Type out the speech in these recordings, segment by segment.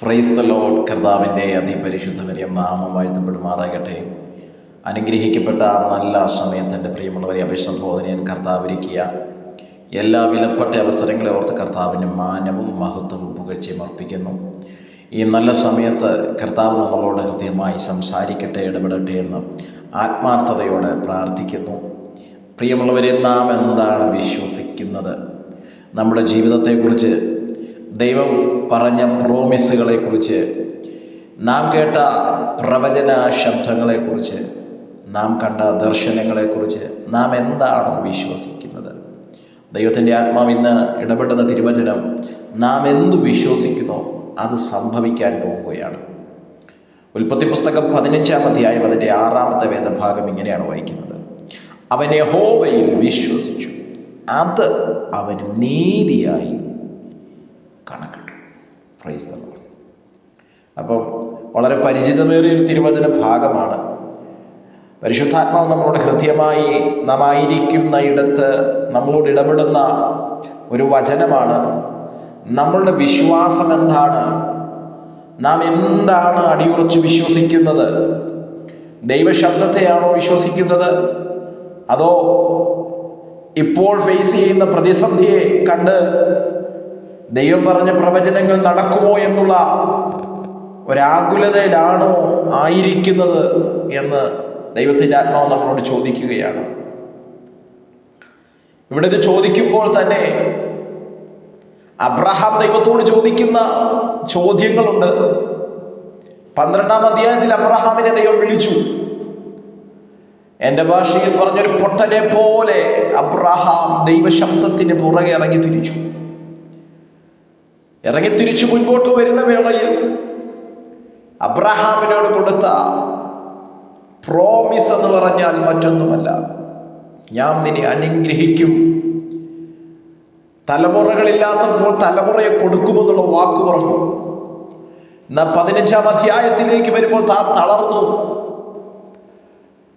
Fries the load കർത്താവിന്റെ അതിപരിശുദ്ധമരിയം നാമം വാഴ്ത്തപ്പെടുമാറാകട്ടെ. അനുഗ്രഹിക്കപ്പെട്ട നല്ല സമയത്തിന്റെ പ്രിയമുള്ളവരെ അഭിസംബോധനയും കർത്താവ് ഒരുക്കിയ എല്ലാ വിലപ്പെട്ട അവസരങ്ങളെ ഓർത്ത് കർത്താവിന് മാനവും മഹത്വവും പുകഴ്ചയും അർപ്പിക്കുന്നു. ഈ നല്ല സമയത്ത് കർത്താവ് നമ്മളോട് ഹൃദ്യമായി സംസാരിക്കട്ടെ ഇടപെടട്ടെ എന്ന് ആത്മാർത്ഥതയോടെ പ്രാർത്ഥിക്കുന്നു. പ്രിയമുള്ളവരെ നാം എന്താണ് വിശ്വസിക്കുന്നത്? നമ്മുടെ ജീവിതത്തെക്കുറിച്ച് ദൈവം പറഞ്ഞ പ്രോമിസുകളെക്കുറിച്ച് നാം കേട്ട പ്രവചന ശബ്ദങ്ങളെക്കുറിച്ച് നാം കണ്ട ദർശനങ്ങളെക്കുറിച്ച് നാം എന്താണ് വിശ്വസിക്കുന്നത്? ദൈവത്തിന്റെ ആത്മാവ് ഇന്ന് ഇടപെടുന്ന തിരുവചനം നാം എന്തു വിശ്വസിക്കുന്നോ അത് സംഭവിക്കാൻ പോവുകയാണ് ഉൽപ്പത്തി പുസ്തകം പതിനഞ്ചാം അധ്യായം അതിന്റെ ആറാമത്തെ വേദഭാഗം ഇങ്ങനെയാണ് വായിക്കുന്നത്. അവനെ ഹോവയിൽ വിശ്വസിച്ചു. അത് അവന് നീതിയായി. പ്രൈസ് തന്നു അപ്പോൾ അപ്പം വളരെ പരിചിതമേറിയ ഒരു തിരുവചന ഭാഗമാണ്. പരിശുദ്ധാത്മാവ് നമ്മളോട് ഹൃദ്യമായി നാം ആയിരിക്കുന്ന ഇടത്ത് നമ്മളോട് ഇടപെടുന്ന ഒരു വചനമാണ്. നമ്മളുടെ വിശ്വാസം എന്താണ്? നാം എന്താണ് അടിയുറച്ച് വിശ്വസിക്കുന്നത്? ദൈവശബ്ദത്തെയാണോ വിശ്വസിക്കുന്നത്? അതോ ഇപ്പോൾ ഫേസ് ചെയ്യുന്ന പ്രതിസന്ധിയെ കണ്ട് ദൈവം പറഞ്ഞ പ്രവചനങ്ങൾ നടക്കുമോ എന്നുള്ള ഒരാകുലതയിലാണോ ആയിരിക്കുന്നത് എന്ന് ദൈവത്തിന്റെ ആത്മാവ് നമ്മളോട് ചോദിക്കുകയാണ്. ഇവിടെ ഇത് ചോദിക്കുമ്പോൾ തന്നെ അബ്രഹാം ദൈവത്തോട് ചോദിക്കുന്ന ചോദ്യങ്ങളുണ്ട്. പന്ത്രണ്ടാം അധ്യായത്തിൽ അബ്രഹാമിനെ ദൈവം വിളിച്ചു. എന്റെ ഭാഷയിൽ പറഞ്ഞൊരു പൊട്ടനെ പോലെ അബ്രഹാം ദൈവശബ്ദത്തിന് പുറകെ ഇറങ്ങി തിരിച്ചു. ഇറങ്ങി തിരിച്ചു മുൻപോട്ട് വരുന്ന വേളയിൽ അബ്രഹാമിനോട് കൊടുത്ത പ്രോമിസ് എന്ന് പറഞ്ഞാൽ മറ്റൊന്നുമല്ല. ഞാൻ നിന്നെ അനുഗ്രഹിക്കും. തലമുറകളില്ലാത്തപ്പോൾ തലമുറയെ കൊടുക്കുമെന്നുള്ള വാക്ക് പറഞ്ഞു എന്നാൽ പതിനഞ്ചാം അധ്യായത്തിലേക്ക് വരുമ്പോൾ താ തളർന്നു.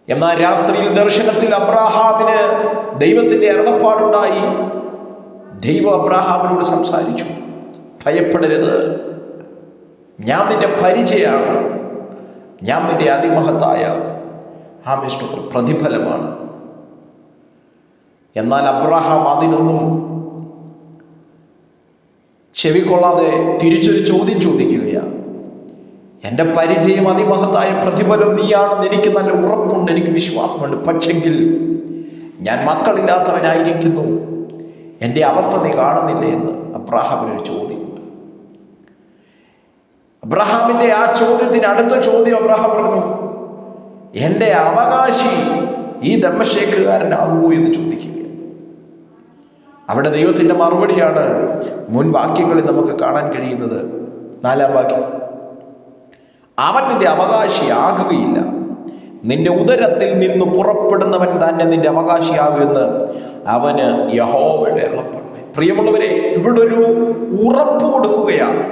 എന്നാൽ രാത്രിയിൽ ദർശനത്തിൽ അബ്രാഹാമിന് ദൈവത്തിന്റെ അരുളപ്പാടുണ്ടായി. ദൈവം അബ്രാഹാമിനോട് സംസാരിച്ചു. ഭയപ്പെടരുത്. ഞാൻ നിന്റെ പരിചയമാണ് ഞാൻ നിന്റെ അതിമഹത്തായ മിസ്റ്റർ പ്രതിഫലമാണ്. എന്നാൽ അബ്രഹാം അതിനൊന്നും ചെവിക്കൊള്ളാതെ തിരിച്ചൊരു ചോദ്യം ചോദിക്കുകയാണ് എന്റെ പരിചയം അതിമഹത്തായ പ്രതിഫലം നീയാണെന്ന് എനിക്ക് നല്ല ഉറപ്പുണ്ട് എനിക്ക് വിശ്വാസമുണ്ട്. പക്ഷെങ്കിൽ ഞാൻ മക്കളില്ലാത്തവനായിരിക്കുന്നു. എന്റെ അവസ്ഥ നീ കാണുന്നില്ല? എന്ന് അബ്രാഹാമിനൊരു ചോദ്യമുണ്ട് അബ്രഹാമിന്റെ ആ ചോദ്യത്തിന് അടുത്ത ചോദ്യം അബ്രഹാം പറഞ്ഞു എന്റെ അവകാശി ഈ ദമ്മശേഖുകാരനാകുമോ എന്ന് ചോദിക്കുക അവിടെ ദൈവത്തിന്റെ മറുപടിയാണ് മുൻ വാക്യങ്ങളിൽ നമുക്ക് കാണാൻ കഴിയുന്നത്. നാലാം വാക്യം അവൻ നിന്റെ അവകാശിയാകുകയില്ല. നിന്റെ ഉദരത്തിൽ നിന്ന് പുറപ്പെടുന്നവൻ തന്നെ നിന്റെ അവകാശിയാകുമെന്ന് അവന് യഹോവയുടെ പ്രിയമുള്ളവരെ ഇവിടെ ഒരു ഉറപ്പ് കൊടുക്കുകയാണ്.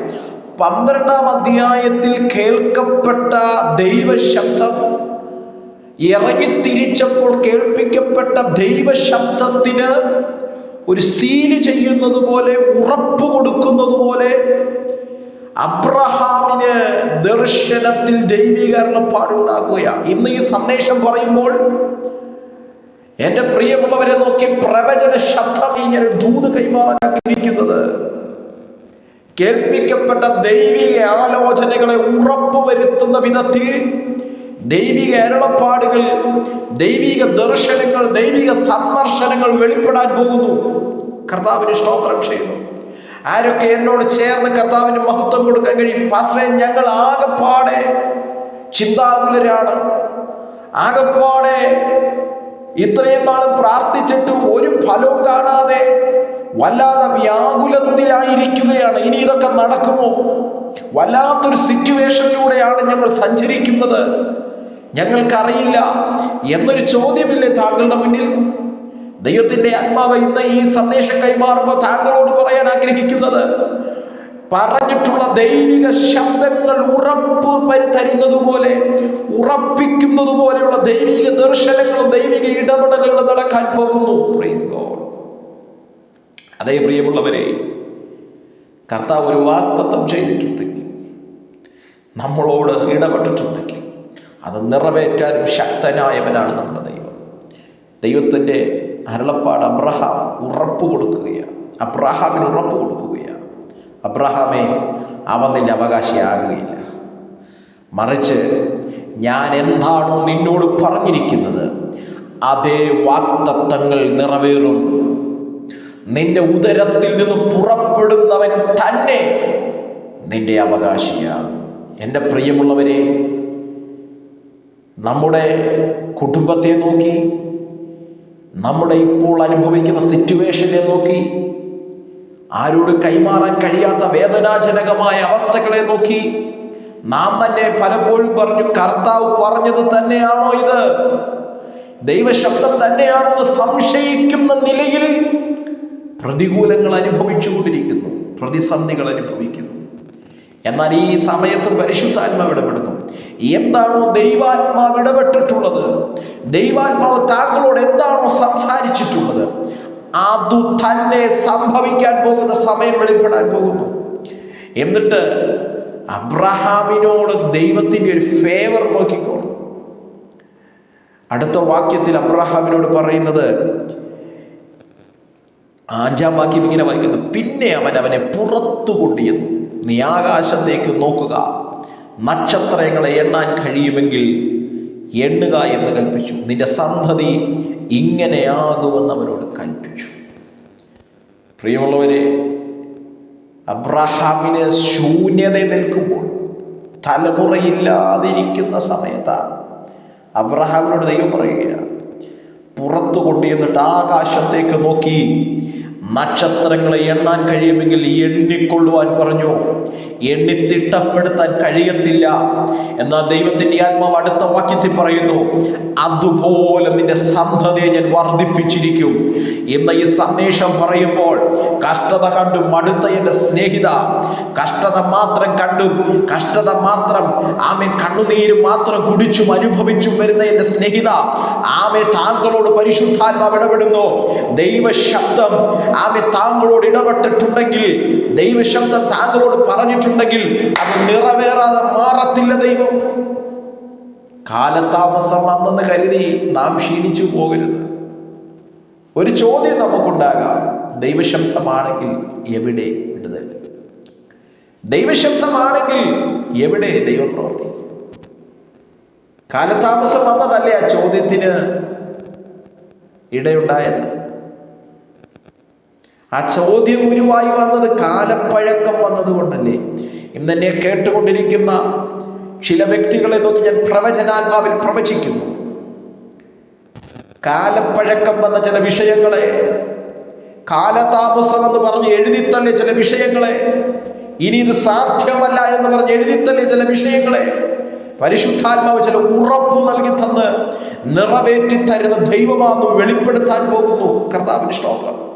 പന്ത്രണ്ടാം അധ്യായത്തിൽ കേൾക്കപ്പെട്ട ദൈവശബ്ദം. ഇറങ്ങിത്തിരിച്ചപ്പോൾ കേൾപ്പിക്കപ്പെട്ട ദൈവശബ്ദത്തിന് ഒരു സീൽ ചെയ്യുന്നത് പോലെ ഉറപ്പ് കൊടുക്കുന്നത് പോലെ അബ്രഹാമിന് ദർശനത്തിൽ ദൈവീകരണം പാടുണ്ടാക്കുകയാണ് ഇന്ന് ഈ സന്ദേശം പറയുമ്പോൾ എന്റെ പ്രിയമുള്ളവരെ നോക്കി പ്രവചന ശബ്ദം ഇങ്ങനെ ദൂത് കൈമാറാൻ ആഗ്രഹിക്കുന്നത്. കേൾപ്പിക്കപ്പെട്ട ദൈവിക ആലോചനകളെ ഉറപ്പുവരുത്തുന്ന വിധത്തിൽ ദൈവിക അരുളപ്പാടുകൾ ദൈവിക ദർശനങ്ങൾ ദൈവിക സന്ദർശനങ്ങൾ വെളിപ്പെടാൻ പോകുന്നു. കർത്താവിന് സ്തോത്രം ചെയ്യുന്നു. ആരൊക്കെ എന്നോട് ചേർന്ന് കർത്താവിന് മഹത്വം കൊടുക്കാൻ കഴിയും? പാസ്റ്ററെ ഞങ്ങൾ ആകപ്പാടെ ചിന്താകുലരാണ്. ആകപ്പാടെ ഇത്രയും നാളും പ്രാർത്ഥിച്ചിട്ടും ഒരു ഫലവും കാണാതെ വല്ലാതെ വ്യാകുലത്തിലായിരിക്കുകയാണ്. ഇനി ഇതൊക്കെ നടക്കുമോ? വല്ലാത്തൊരു സിറ്റുവേഷനിലൂടെയാണ് ഞങ്ങൾ സഞ്ചരിക്കുന്നത്. ഞങ്ങൾക്കറിയില്ല. എന്നൊരു ചോദ്യമില്ലേ താങ്കളുടെ മുന്നിൽ? ദൈവത്തിന്റെ ആത്മാവ് ഇന്ന് ഈ സന്ദേശം കൈമാറുമ്പോൾ താങ്കളോട് പറയാൻ ആഗ്രഹിക്കുന്നത് പറഞ്ഞിട്ടുള്ള ദൈവിക ശബ്ദങ്ങൾ ഉറപ്പ് തരുന്നത് പോലെ ഉറപ്പിക്കുന്നത് പോലെയുള്ള ദൈവിക ദർശനങ്ങളും ദൈവിക ഇടപെടലുകളും നടക്കാൻ പോകുന്നു. പ്രൈസ് ഗോഡ് അതേ പ്രിയമുള്ളവരെ കർത്താവ് ഒരു വാക്തത്വം ചെയ്തിട്ടുണ്ടെങ്കിൽ നമ്മളോട് ഇടപെട്ടിട്ടുണ്ടെങ്കിൽ അത് നിറവേറ്റാനും ശക്തനായവനാണ് നമ്മുടെ ദൈവം. ദൈവത്തിന്റെ അരുളപ്പാട് അബ്രഹാം ഉറപ്പ് കൊടുക്കുകയാണ്. അബ്രഹാമിന് ഉറപ്പ് കൊടുക്കുകയാണ്. അബ്രഹാമെ അവൻ നിന്റെ അവകാശിയാകുകയില്ല. മറിച്ച് ഞാൻ എന്താണോ നിന്നോട് പറഞ്ഞിരിക്കുന്നത് അതേ വാക്തത്വങ്ങൾ നിറവേറും. നിന്റെ ഉദരത്തിൽ നിന്ന് പുറപ്പെടുന്നവൻ തന്നെ നിന്റെ അവകാശിയാകും. എന്റെ പ്രിയമുള്ളവരെ നമ്മുടെ കുടുംബത്തെ നോക്കി നമ്മുടെ ഇപ്പോൾ അനുഭവിക്കുന്ന സിറ്റുവേഷനെ നോക്കി ആരോട് കൈമാറാൻ കഴിയാത്ത വേദനാജനകമായ അവസ്ഥകളെ നോക്കി നാം തന്നെ പലപ്പോഴും പറഞ്ഞു കർത്താവ് പറഞ്ഞത് തന്നെയാണോ ഇത്? ദൈവശബ്ദം തന്നെയാണോ എന്ന് സംശയിക്കുന്ന നിലയിൽ പ്രതികൂലങ്ങൾ അനുഭവിച്ചുകൊണ്ടിരിക്കുന്നു പ്രതിസന്ധികൾ അനുഭവിക്കുന്നു. എന്നാൽ ഈ സമയത്ത് പരിശുദ്ധാത്മാവ് ഇടപെടുന്നു. എന്താണോ ദൈവാത്മാവ് ഇടപെട്ടിട്ടുള്ളത്? ദൈവാത്മാവ് താങ്കളോട് എന്താണോ സംസാരിച്ചിട്ടുള്ളത്? അതു തന്നെ സംഭവിക്കാൻ പോകുന്ന സമയം വെളിപ്പെടാൻ പോകുന്നു. എന്നിട്ട് അബ്രഹാമിനോട് ദൈവത്തിന്റെ ഒരു ഫേവർ നോക്കിക്കോളും. അടുത്ത വാക്യത്തിൽ അബ്രഹാമിനോട് പറയുന്നത് അഞ്ചാം വാക്യം ഇങ്ങനെ വായിക്കുന്നു. പിന്നെ അവൻ അവനെ പുറത്തു കൊണ്ടുവന്നു നീ ആകാശത്തേക്ക് നോക്കുക. നക്ഷത്രങ്ങളെ എണ്ണാൻ കഴിയുമെങ്കിൽ എണ്ണുക എന്ന് കൽപ്പിച്ചു. നിന്റെ സന്തതി ഇങ്ങനെയാകുമെന്ന് അവനോട് കൽപ്പിച്ചു. പ്രിയമുള്ളവരെ അബ്രഹാമിന് ശൂന്യത നിൽക്കുമ്പോൾ തലമുറയില്ലാതിരിക്കുന്ന സമയത്താണ് അബ്രഹാമിനോട് ദൈവം പറയുകയാണ്. പുറത്തു കൊണ്ടുവന്നിട്ട് ആകാശത്തേക്ക് നോക്കി. നക്ഷത്രങ്ങളെ എണ്ണാൻ കഴിയുമെങ്കിൽ എണ്ണിക്കൊള്ളുവാൻ പറഞ്ഞു. എണ്ണി തിട്ടപ്പെടുത്താൻ കഴിയത്തില്ല. എന്നാൽ ദൈവത്തിന്റെ ആത്മാവ് അടുത്ത വാക്യത്തിൽ പറയുന്നു അതുപോലെ നിന്റെ സന്ധതയെ ഞാൻ വർദ്ധിപ്പിച്ചിരിക്കും. എന്ന ഈ സന്ദേശം പറയുമ്പോൾ കഷ്ടത കണ്ടു മടുത്ത എന്റെ സ്നേഹിത കഷ്ടത മാത്രം കണ്ടും കഷ്ടത മാത്രം ആമെ കണ്ണുനീര് മാത്രം കുടിച്ചും അനുഭവിച്ചും വരുന്ന എന്റെ സ്നേഹിത ആമെ താങ്കളോട് പരിശുദ്ധാത്മാവ് ഇടപെടുന്നു. ദൈവശബ്ദം ആമെ താങ്കളോട് ഇടപെട്ടിട്ടുണ്ടെങ്കിൽ ദൈവശബ്ദം താങ്കളോട് പറഞ്ഞിട്ടുണ്ടെങ്കിൽ അത് നിറവേറാതെ മാറത്തില്ല ദൈവം. കാലതാമസം വന്നെന്ന് കരുതി നാം ക്ഷീണിച്ചു പോകരുത്. ഒരു ചോദ്യം നമുക്കുണ്ടാകാം. ദൈവശബ്ദമാണെങ്കിൽ എവിടെ വിടുതൽ? ദൈവശബ്ദമാണെങ്കിൽ എവിടെ ദൈവപ്രവർത്തി കാലതാമസം വന്നതല്ലേ ആ ചോദ്യത്തിന് ഇടയുണ്ടായത്? ആ ചോദ്യം ഉരുവായി വന്നത് കാലപ്പഴക്കം വന്നതുകൊണ്ടല്ലേ. ഇന്ന് എന്നെ കേട്ടുകൊണ്ടിരിക്കുന്ന ചില വ്യക്തികളെ നോക്കി ഞാൻ പ്രവചനാത്മാവിൽ പ്രവചിക്കുന്നു. കാലപ്പഴക്കം വന്ന ചില വിഷയങ്ങളെ കാലതാമസം എന്ന് പറഞ്ഞ് എഴുതിത്തള്ളിയ ചില വിഷയങ്ങളെ ഇനി ഇത് സാധ്യമല്ല എന്ന് പറഞ്ഞ് എഴുതിത്തള്ളിയ ചില വിഷയങ്ങളെ പരിശുദ്ധാത്മാവ് ചില ഉറപ്പ് നൽകി തന്ന് നിറവേറ്റി തരുന്ന ദൈവമാണെന്ന് വെളിപ്പെടുത്താൻ പോകുന്നു. കർത്താവിന് സ്തോത്രം.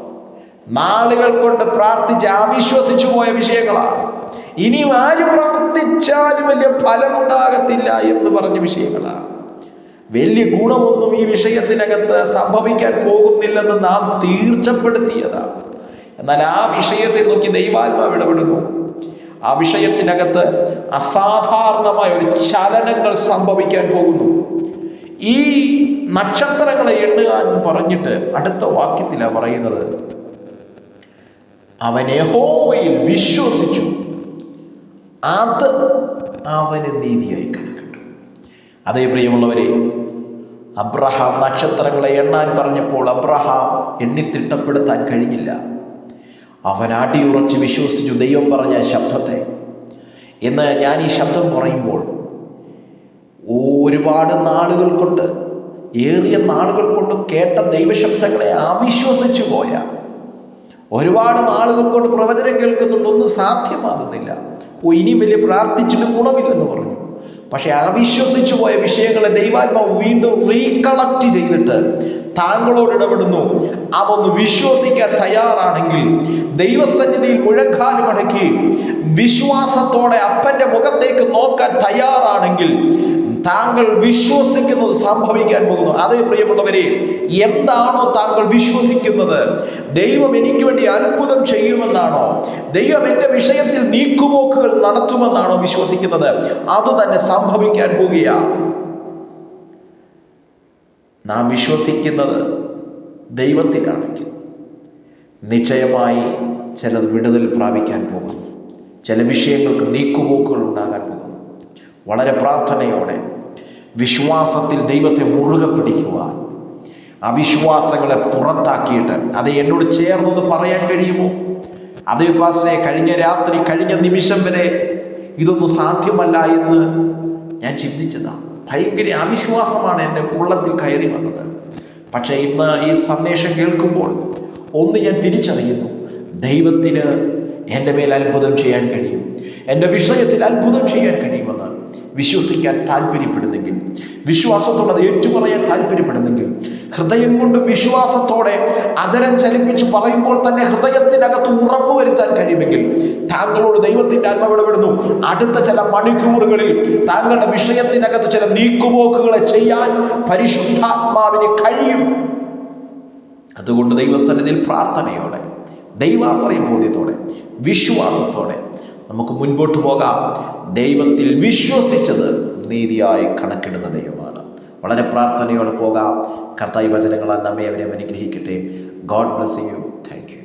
നാളുകൾ കൊണ്ട് പ്രാർത്ഥിച്ച് അവിശ്വസിച്ചു പോയ വിഷയങ്ങളാണ്. ഇനിയും ആര് പ്രാർത്ഥിച്ചാലും വലിയ ഫലമുണ്ടാകത്തില്ല എന്ന് പറഞ്ഞ വിഷയങ്ങളാണ്. വലിയ ഗുണമൊന്നും ഈ വിഷയത്തിനകത്ത് സംഭവിക്കാൻ പോകുന്നില്ലെന്ന് നാം തീർച്ചപ്പെടുത്തിയതാണ്. എന്നാൽ ആ വിഷയത്തെ നോക്കി ദൈവാത്മാവ് ഇടപെടുന്നു. ആ വിഷയത്തിനകത്ത് അസാധാരണമായ ഒരു ചലനങ്ങൾ സംഭവിക്കാൻ പോകുന്നു. ഈ നക്ഷത്രങ്ങളെ എണ്ണുവാൻ പറഞ്ഞിട്ട് അടുത്ത വാക്യത്തിലാണ് പറയുന്നത് അവൻ യഹോവയിൽ വിശ്വസിച്ചു. അത് അവന് നീതിയായി കണക്കിട്ടു അതേ പ്രിയമുള്ളവരെ അബ്രഹാം നക്ഷത്രങ്ങളെ എണ്ണാൻ പറഞ്ഞപ്പോൾ അബ്രഹാം എണ്ണി തിട്ടപ്പെടുത്താൻ കഴിഞ്ഞില്ല. അവൻ അടിയുറച്ച് വിശ്വസിച്ചു ദൈവം പറഞ്ഞ ശബ്ദത്തെ. എന്ന് ഞാൻ ഈ ശബ്ദം പറയുമ്പോൾ ഒരുപാട് നാളുകൾ കൊണ്ട് ഏറിയ നാളുകൾ കൊണ്ട് കേട്ട ദൈവശബ്ദങ്ങളെ അവിശ്വസിച്ചു പോയ ഒരുപാട് നാളുകൾ കൊണ്ട് പ്രവചനം കേൾക്കുന്നുണ്ട് ഒന്നും സാധ്യമാകുന്നില്ല. ഓ ഇനി വലിയ പ്രാർത്ഥിച്ചിട്ട് ഗുണമില്ലെന്ന് പറഞ്ഞു. പക്ഷെ അവിശ്വസിച്ചു പോയ വിഷയങ്ങളെ ദൈവാത്മാവ് വീണ്ടും റീകളക്ട് ചെയ്തിട്ട് താങ്കളോട് ഇടപെടുന്നു. അതൊന്ന് വിശ്വസിക്കാൻ തയ്യാറാണെങ്കിൽ ദൈവസന്നിധിയിൽ മുഴക്കാലും അടക്കി വിശ്വാസത്തോടെ അപ്പന്റെ മുഖത്തേക്ക് നോക്കാൻ തയ്യാറാണെങ്കിൽ താങ്കൾ വിശ്വസിക്കുന്നത് സംഭവിക്കാൻ പോകുന്നു. അതേ പ്രിയപ്പെട്ടവരെ എന്താണോ താങ്കൾ വിശ്വസിക്കുന്നത്? ദൈവം എനിക്ക് വേണ്ടി അത്ഭുതം ചെയ്യുമെന്നാണോ? ദൈവം എന്റെ വിഷയത്തിൽ നീക്കുപോക്കുകൾ നടത്തുമെന്നാണോ വിശ്വസിക്കുന്നത്? അത് തന്നെ സംഭവിക്കാൻ പോകുകയാണ് നാം വിശ്വസിക്കുന്നത് ദൈവത്തിലാണെങ്കിൽ നിശ്ചയമായി ചിലത് വിടുതൽ പ്രാപിക്കാൻ പോകുന്നു. ചില വിഷയങ്ങൾക്ക് നീക്കുപോക്കുകൾ ഉണ്ടാകാൻ പോകുന്നു. വളരെ പ്രാർത്ഥനയോടെ വിശ്വാസത്തിൽ ദൈവത്തെ മുറുകെ പിടിക്കുവാൻ. അവിശ്വാസങ്ങളെ പുറത്താക്കിയിട്ട് അത് എന്നോട് ചേർന്നത് പറയാൻ കഴിയുമോ? അതേ കഴിഞ്ഞ രാത്രി കഴിഞ്ഞ നിമിഷം വരെ ഇതൊന്നും സാധ്യമല്ല എന്ന് ഞാൻ ചിന്തിച്ചതാണ് ഭയങ്കര അവിശ്വാസമാണ് എന്റെ ഉള്ളത്തിൽ കയറി വന്നത്. പക്ഷേ ഇന്ന് ഈ സന്ദേശം കേൾക്കുമ്പോൾ ഒന്ന് ഞാൻ തിരിച്ചറിയുന്നു. ദൈവത്തിന് എന്റെ മേൽ അത്ഭുതം ചെയ്യാൻ കഴിയും. എന്റെ വിഷയത്തിൽ അത്ഭുതം ചെയ്യാൻ കഴിയുമെന്ന് വിശ്വസിക്കാൻ താല്പര്യപ്പെടുന്നെങ്കിൽ വിശ്വാസത്തോടെ അത് ഏറ്റുപറയാൻ താല്പര്യപ്പെടുന്നെങ്കിൽ ഹൃദയം കൊണ്ട് വിശ്വാസത്തോടെ അതരം ചലിപ്പിച്ച് പറയുമ്പോൾ തന്നെ ഹൃദയത്തിനകത്ത് ഉറപ്പ് വരുത്താൻ കഴിയുമെങ്കിൽ താങ്കളോട് ദൈവത്തിന്റെ ആത്മ വിളവിടുന്നു. അടുത്ത ചില മണിക്കൂറുകളിൽ താങ്കളുടെ വിഷയത്തിനകത്ത് ചില നീക്കുപോക്കുകളെ ചെയ്യാൻ പരിശുദ്ധാത്മാവിന് കഴിയും. അതുകൊണ്ട് ദൈവസ്ഥലത്തിൽ പ്രാർത്ഥനയോടെ ദൈവാശ്രയ ബോധ്യത്തോടെ വിശ്വാസത്തോടെ നമുക്ക് മുൻപോട്ട് പോകാം. ദൈവത്തിൽ വിശ്വസിച്ചത് നീതിയായി കണക്കിടുന്ന ദൈവമാണ്. വളരെ പ്രാർത്ഥനയോടെ പോകാം. കർത്തായി വചനങ്ങളാൽ നമ്മെ അവരെ അനുഗ്രഹിക്കട്ടെ. God bless you thank you